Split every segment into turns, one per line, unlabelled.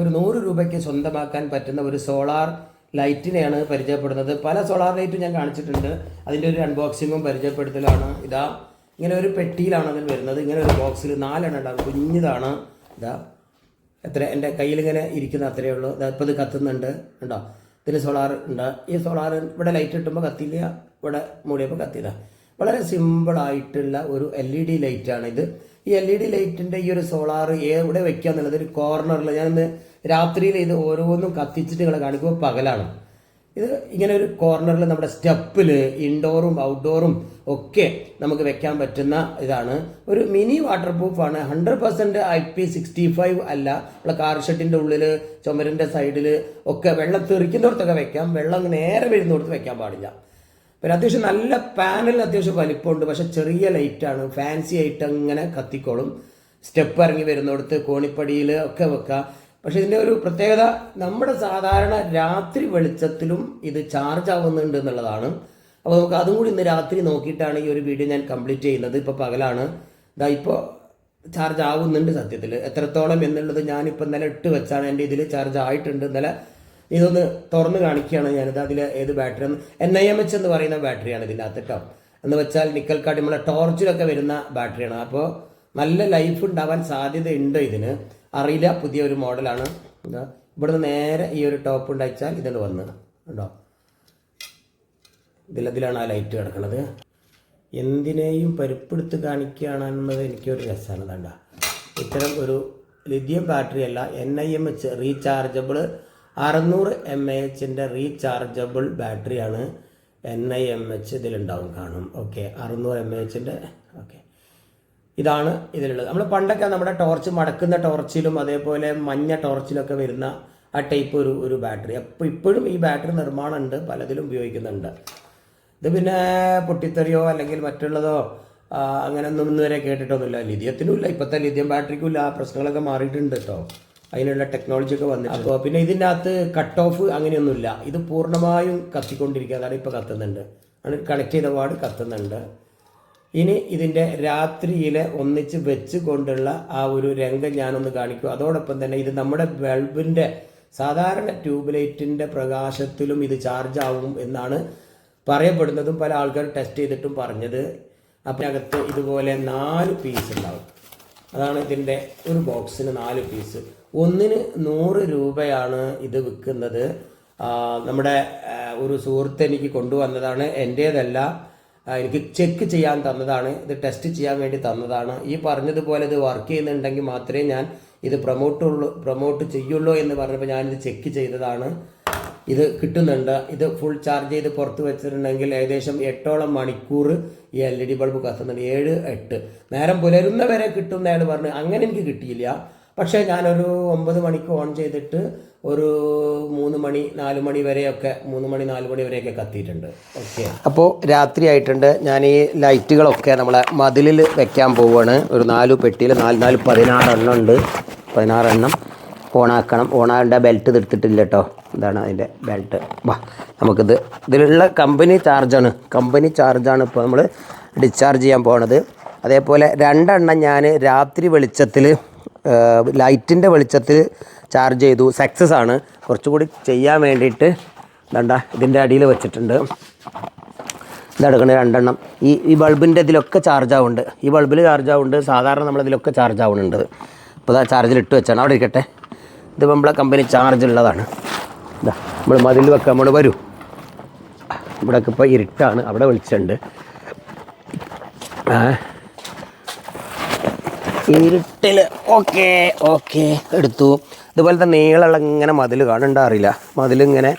ഒരു നൂറ് രൂപയ്ക്ക് സ്വന്തമാക്കാൻ പറ്റുന്ന ഒരു സോളാർ ലൈറ്റിനെയാണ് പരിചയപ്പെടുന്നത്. പല സോളാർ ലൈറ്റും ഞാൻ കാണിച്ചിട്ടുണ്ട്. അതിന്റെ ഒരു അൺബോക്സിങ്ങും പരിചയപ്പെടുത്തലാണ്. ഇതാ ഇങ്ങനെ ഒരു പെട്ടിയിലാണ് അതിൽ വരുന്നത്. ഇങ്ങനെ ഒരു ബോക്സിൽ നാലെണ്ണം ഉണ്ടാകും കുഞ്ഞിതാണ്. ഇതാ എത്ര എന്റെ കയ്യിൽ ഇങ്ങനെ ഇരിക്കുന്ന അത്രയേ ഉള്ളൂ. ഇതാ ഇപ്പോൾ ഇത് കത്തുന്നുണ്ട്. ഉണ്ടോ ഇതിൽ സോളാർ ഉണ്ട്. ഈ സോളാർ ഇവിടെ ലൈറ്റ് ഇട്ടുമ്പോൾ കത്തില്ല. ഇവിടെ മൂടിയപ്പോൾ കത്തിയില്ല വളരെ സിമ്പിളായിട്ടുള്ള ഒരു എൽ ഇ ഡി ലൈറ്റാണ് ഇത്. ഈ എൽ ഇ ഡി ലൈറ്റിന്റെ ഈ ഒരു സോളാർ എവിടെ വെക്കുക എന്നുള്ളത് ഒരു കോർണറിൽ ഞാനിന്ന് രാത്രിയിൽ ഇത് ഓരോന്നും കത്തിച്ചിട്ട് നിങ്ങളെ കാണിക്കുമ്പോൾ പകലാണ്. ഇത് ഇങ്ങനെ ഒരു കോർണറിൽ നമ്മുടെ സ്റ്റെപ്പിൽ ഇൻഡോറും ഔട്ട്ഡോറും ഒക്കെ നമുക്ക് വെക്കാൻ പറ്റുന്ന ഇതാണ്. ഒരു mini water പ്രൂഫാണ് hundred percent I P sixty five അല്ല. നമ്മളെ കാർ ഷെഡിന്റെ ഉള്ളിൽ ചുമരിന്റെ സൈഡിൽ ഒക്കെ വെള്ളം തെറിക്കുന്നിടത്തൊക്കെ വെക്കാം. വെള്ളം നേരെ വരുന്നിടത്ത് വെക്കാൻ പാടില്ല. പിന്നെ അത്യാവശ്യം നല്ല പാനൽ അത്യാവശ്യം വലിപ്പമുണ്ട്. പക്ഷെ ചെറിയ ലൈറ്റാണ്. ഫാൻസി ആയിട്ട് അങ്ങനെ കത്തിക്കോളും. സ്റ്റെപ്പ് ഇറങ്ങി വരുന്നിടത്ത് കോണിപ്പടിയിൽ ഒക്കെ വെക്കുക പക്ഷെ ഇതിന്റെ ഒരു പ്രത്യേകത നമ്മുടെ സാധാരണ രാത്രി വെളിച്ചത്തിലും ഇത് ചാർജ് ആവുന്നുണ്ട് എന്നുള്ളതാണ്. അപ്പോൾ നമുക്ക് അതും കൂടി ഇന്ന് രാത്രി നോക്കിയിട്ടാണ് ഈ ഒരു വീഡിയോ ഞാൻ കംപ്ലീറ്റ് ചെയ്യുന്നത്. ഇപ്പോൾ പകലാണ്. ഇതാ ഇപ്പോൾ ചാർജ് ആവുന്നുണ്ട് സത്യത്തിൽ. എത്രത്തോളം എന്നുള്ളത് ഞാനിപ്പോൾ ഇന്നലെ ഇട്ട് വെച്ചാണ് എന്റെ ഇതിൽ ചാർജ് ആയിട്ടുണ്ട്. ഇന്നലെ ഇതൊന്ന് തുറന്ന് കാണിക്കുകയാണ് ഞാനിത്. അതിൽ ഏത് battery N I M H എന്ന് പറയുന്ന ബാറ്ററിയാണ് ഇതിന്റെ അകത്ത് കേട്ടോ എന്ന് വെച്ചാൽ നിക്കൽ കാട്ടി നമ്മളെ ടോർച്ചിലൊക്കെ വരുന്ന ബാറ്ററിയാണ് അപ്പോൾ നല്ല ലൈഫ് ഉണ്ടാവാൻ സാധ്യതയുണ്ട് ഇതിന്. അറിയില്ല പുതിയ ഒരു മോഡലാണ് എന്താ? ഇവിടുന്ന് നേരെ ഈ ഒരു ടോപ്പ് ഉണ്ടായിച്ചാൽ ഇതിന് വന്ന്. ഉണ്ടോ ഇതിലതിലാണ് ആ ലൈറ്റ് കിടക്കുന്നത് എന്തിനേയും പരിപ്പെടുത്ത് കാണിക്കുകയാണെന്നത് എനിക്കൊരു രസമാണ്. വേണ്ട ഇത്തരം ഒരു ലിഥിയം ബാറ്ററി അല്ല N I M H rechargeable അറുന്നൂറ് എം എ എച്ചിന്റെ റീചാർജബിൾ ബാറ്ററിയാണ് എൻ ഐ എം എച്ച് ഇതിലുണ്ടാവും. കാണും. ഓക്കെ അറുന്നൂറ് എം എ എച്ചിന്റെ ഓക്കെ ഇതാണ് ഇതിലുള്ളത്. നമ്മൾ പണ്ടൊക്കെ നമ്മുടെ ടോർച്ച് മടക്കുന്ന ടോർച്ചിലും അതേപോലെ മഞ്ഞ ടോർച്ചിലൊക്കെ വരുന്ന ആ ടൈപ്പ് ഒരു ഒരു ബാറ്ററി അപ്പോൾ ഇപ്പോഴും ഈ ബാറ്ററി നിർമ്മാണം ഉണ്ട് പലതിലും ഉപയോഗിക്കുന്നുണ്ട്. ഇത് പിന്നെ പൊട്ടിത്തെറിയോ അല്ലെങ്കിൽ മറ്റുള്ളതോ അങ്ങനെ ഒന്നും ഇന്നുവരെ കേട്ടിട്ടൊന്നുമില്ല. ലിഥിയത്തിനും ഇല്ല ഇപ്പോഴത്തെ ലിഥിയം ബാറ്ററിക്കും ഇല്ല ആ പ്രശ്നങ്ങളൊക്കെ മാറിയിട്ടുണ്ട് കേട്ടോ അതിനുള്ള ടെക്നോളജി ഒക്കെ വന്നിട്ട് അപ്പോൾ പിന്നെ ഇതിന്റെ അകത്ത് കട്ട് ഓഫ് അങ്ങനെയൊന്നുമില്ല. ഇത് പൂർണമായും കത്തിക്കൊണ്ടിരിക്കുക അതാണ് ഇപ്പോൾ കത്തുന്നുണ്ട്. അത് കളക്ട് ചെയ്ത പാട് കത്തുന്നുണ്ട്. ഇനി ഇതിന്റെ രാത്രിയിലെ ഒന്നിച്ച് വെച്ച് കൊണ്ടുള്ള ആ ഒരു രംഗം ഞാനൊന്ന് കാണിക്കും. അതോടൊപ്പം തന്നെ ഇത് നമ്മുടെ ബൾബിന്റെ സാധാരണ ട്യൂബ് ലൈറ്റിന്റെ പ്രകാശത്തിലും ഇത് ചാർജ് ആവും എന്നാണ് പറയപ്പെടുന്നതും പല ആൾക്കാർ ടെസ്റ്റ് ചെയ്തിട്ടും പറഞ്ഞത്. അപ്പം അകത്ത് ഇതുപോലെ നാല് പീസ് ഉണ്ടാവും. അതാണ് ഇതിന്റെ ഒരു ബോക്സിന് നാല് പീസ്. ഒന്നിന് നൂറ് രൂപയാണ് ഇത് വിൽക്കുന്നത്. നമ്മുടെ ഒരു സുഹൃത്ത് എനിക്ക് കൊണ്ടുവന്നതാണ്. എന്റേതല്ല എനിക്ക് ചെക്ക് ചെയ്യാൻ തന്നതാണ്. ഇത് ടെസ്റ്റ് ചെയ്യാൻ വേണ്ടി തന്നതാണ്. ഈ പറഞ്ഞതുപോലെ ഇത് വർക്ക് ചെയ്യുന്നുണ്ടെങ്കിൽ മാത്രമേ ഞാൻ ഇത് പ്രൊമോട്ടുള്ളൂ പ്രൊമോട്ട് ചെയ്യുള്ളൂ എന്ന് പറഞ്ഞപ്പോൾ ഞാനിത് ചെക്ക് ചെയ്തതാണ്. ഇത് കിട്ടുന്നുണ്ട്. ഇത് ഫുൾ ചാർജ് ചെയ്ത് പുറത്ത് വെച്ചിട്ടുണ്ടെങ്കിൽ ഏകദേശം എട്ടോളം മണിക്കൂർ ഈ എൽ ഇ ഡി ബൾബ് കത്തുന്നുണ്ട്. ഏഴ് എട്ട്. നേരം പുലരുന്ന വരെ കിട്ടുന്നയാൾ പറഞ്ഞു അങ്ങനെ എനിക്ക് കിട്ടിയില്ല. പക്ഷേ ഞാനൊരു ഒമ്പത് മണിക്ക് ഓൺ ചെയ്തിട്ട് ഒരു മൂന്ന് മണി നാല് മണി വരെയൊക്കെ മൂന്ന് മണി നാല് മണി വരെയൊക്കെ കത്തിയിട്ടുണ്ട്. ഓക്കെ അപ്പോൾ രാത്രി ആയിട്ടുണ്ട്. ഞാൻ ഈ ലൈറ്റുകളൊക്കെ നമ്മളെ മതിലിൽ വെക്കാൻ പോവുകയാണ് ഒരു നാല് പെട്ടിയിൽ നാല് നാല് പതിനാറെണ്ണം ഉണ്ട്. പതിനാറെണ്ണം. ഓണാക്കണം. ഓണാകേണ്ട ബെൽറ്റ് എടുത്തിട്ടില്ല കേട്ടോ എന്താണ് അതിന്റെ ബെൽറ്റ് വാ നമുക്കിത് ഇതിലുള്ള കമ്പനി ചാർജാണ് കമ്പനി ചാർജാണ് ഇപ്പോൾ നമ്മൾ ഡിസ്ചാർജ് ചെയ്യാൻ പോണത്. അതേപോലെ രണ്ടെണ്ണം ഞാൻ രാത്രി വെളിച്ചത്തിൽ ലൈറ്റിന്റെ വെളിച്ചത്തിൽ ചാർജ് ചെയ്തു. സക്സസ് ആണ്. കുറച്ചുകൂടി ചെയ്യാൻ വേണ്ടിയിട്ട് വേണ്ട ഇതിന്റെ അടിയിൽ വെച്ചിട്ടുണ്ട്. ഇതെടുക്കണ രണ്ടെണ്ണം. ഈ ഈ ബൾബിന്റെ ഇതിലൊക്കെ ചാർജ് ആവുന്നുണ്ട്. ഈ ബൾബിൽ ചാർജ് ആവുന്നുണ്ട്. സാധാരണ നമ്മളിതിലൊക്കെ ചാർജ് ആവുന്നുണ്ട്. ഇപ്പോൾ ചാർജിൽ ഇട്ട് വെച്ചാണ്. അവിടെ ഇരിക്കട്ടെ. ഇത് നമ്മളെ കമ്പനി ചാർജ് ഉള്ളതാണ്. ഇതാ നമ്മൾ മതിൽ വെക്കാൻ നമ്മൾ വരൂ. ഇവിടെയൊക്കെ ഇപ്പോൾ ഇരുട്ടാണ്. അവിടെ വിളിച്ചുണ്ട് ഇരുട്ടിൽ ഓക്കെ ഓക്കെ. എടുത്തു. ഇതുപോലത്തെ നീളമുള്ള ഇങ്ങനെ മതിൽ കാണണ്ട അറിയില്ല. മതിൽ ഇങ്ങനെ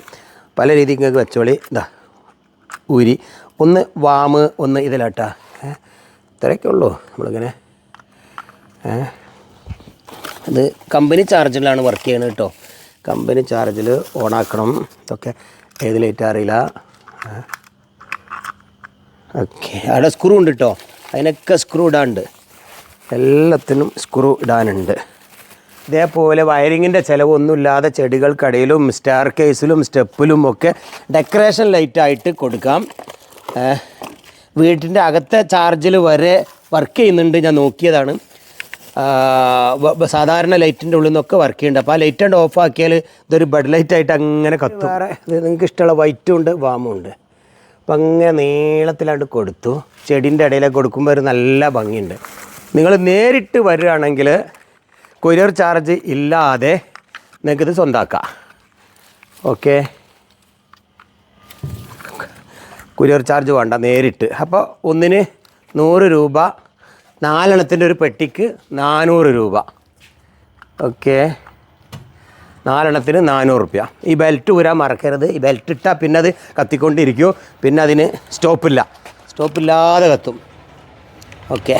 പല രീതിക്ക് ഇങ്ങനെ വെച്ചോളി ഇതാ ഊരി. ഒന്ന് വാമ് ഒന്ന് ഇതിലാട്ടാ. ഇത്രയൊക്കെ ഉള്ളൂ നമ്മളിങ്ങനെ. ഏ. അത് കമ്പനി ചാർജിലാണ് വർക്ക് ചെയ്യുന്നത് കേട്ടോ കമ്പനി ചാർജിൽ ഓണാക്കണം ഇതൊക്കെ ഏത് ലൈറ്റ് അറിയില്ല ഓക്കെ അവിടെ സ്ക്രൂ ഉണ്ട് കേട്ടോ അതിനൊക്കെ സ്ക്രൂ ഇടാനുണ്ട്. എല്ലാത്തിനും സ്ക്രൂ ഇടാനുണ്ട്. ഇതേപോലെ വയറിങ്ങിന്റെ ചിലവൊന്നുമില്ലാതെ ചെടികൾക്കിടയിലും സ്റ്റാർ കേസിലും സ്റ്റെപ്പിലും ഒക്കെ ഡെക്കറേഷൻ ലൈറ്റായിട്ട് കൊടുക്കാം. വീട്ടിന്റെ അകത്തെ ചാർജിൽ വരെ വർക്ക് ചെയ്യുന്നുണ്ട്. ഞാൻ നോക്കിയതാണ്. സാധാരണ ലൈറ്റിന്റെ ഉള്ളിൽ നിന്നൊക്കെ വർക്ക് ചെയ്യുന്നുണ്ട്. അപ്പോൾ ആ ലൈറ്റ് കണ്ട് ഓഫ് ആക്കിയാൽ ഇതൊരു ബെഡ് ലൈറ്റ് ആയിട്ട് അങ്ങനെ കത്തും. വേറെ നിങ്ങൾക്ക് ഇഷ്ടമുള്ള വൈറ്റും ഉണ്ട് വാമും ഉണ്ട്. അപ്പം അങ്ങനെ നീളത്തിലാണ്ട് കൊടുത്തു. ചെടീന്റെ ഇടയിലേക്ക് കൊടുക്കുമ്പോൾ ഒരു നല്ല ഭംഗിയുണ്ട്. നിങ്ങൾ നേരിട്ട് വരികയാണെങ്കിൽ കൊരിയർ ചാർജ് ഇല്ലാതെ നിങ്ങൾക്കിത് സ്വന്താക്കാം. ഓക്കെ കൊരിയർ ചാർജ് വേണ്ട നേരിട്ട്. അപ്പോൾ ഒന്നിന് നൂറ് രൂപ നാലെണ്ണത്തിന്റെ ഒരു പെട്ടിക്ക് നാനൂറ് രൂപ. ഓക്കെ. നാലെണ്ണത്തിന് നാനൂറ് റുപ്യ. ഈ ബെൽറ്റ് ഊരാൻ മറക്കരുത്. ഈ ബെൽറ്റ് ഇട്ടാൽ പിന്നെ അത് കത്തിക്കൊണ്ടിരിക്കും. പിന്നെ അതിന് സ്റ്റോപ്പില്ല. സ്റ്റോപ്പില്ലാതെ കത്തും. ഓക്കെ.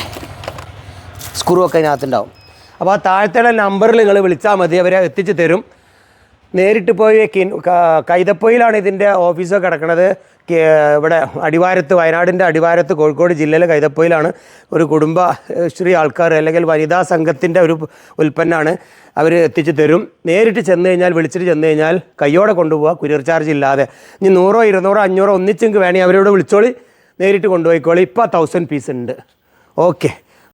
സ്ക്രൂ ഒക്കെ ഇതിനകത്തുണ്ടാവും അപ്പോൾ ആ താഴത്തെ നമ്പറിൽ നിങ്ങൾ വിളിച്ചാൽ മതി. അവരെ എത്തിച്ച് തരും. നേരിട്ട് പോയി ക- കൈതപ്പൊയിലാണ് ഇതിന്റെ ഓഫീസ് കിടക്കുന്നത് ഇവിടെ അടിവാരത്ത് വയനാടിന്റെ അടിവാരത്ത് കോഴിക്കോട് ജില്ലയിലെ കൈതപ്പൊയിലാണ് ഒരു കുടുംബ ശ്രീ ആൾക്കാർ അല്ലെങ്കിൽ വനിതാ സംഘത്തിന്റെ ഒരു ഉൽപ്പന്നമാണ് അവർ എത്തിച്ച് തരും. നേരിട്ട് ചെന്ന് കഴിഞ്ഞാൽ വിളിച്ചിട്ട് ചെന്ന് കഴിഞ്ഞാൽ കയ്യോടെ കൊണ്ടുപോകുക കുരിയർ ചാർജ് ഇല്ലാതെ. ഇനി നൂറോ ഇരുന്നൂറോ അഞ്ഞൂറോ ഒന്നിച്ചെങ്കിൽ വേണമെങ്കിൽ അവരോട് വിളിച്ചോളി. നേരിട്ട് കൊണ്ടുപോയിക്കോളി. ഇപ്പോൾ തൗസൻഡ് പീസ് ഉണ്ട്. ഓക്കെ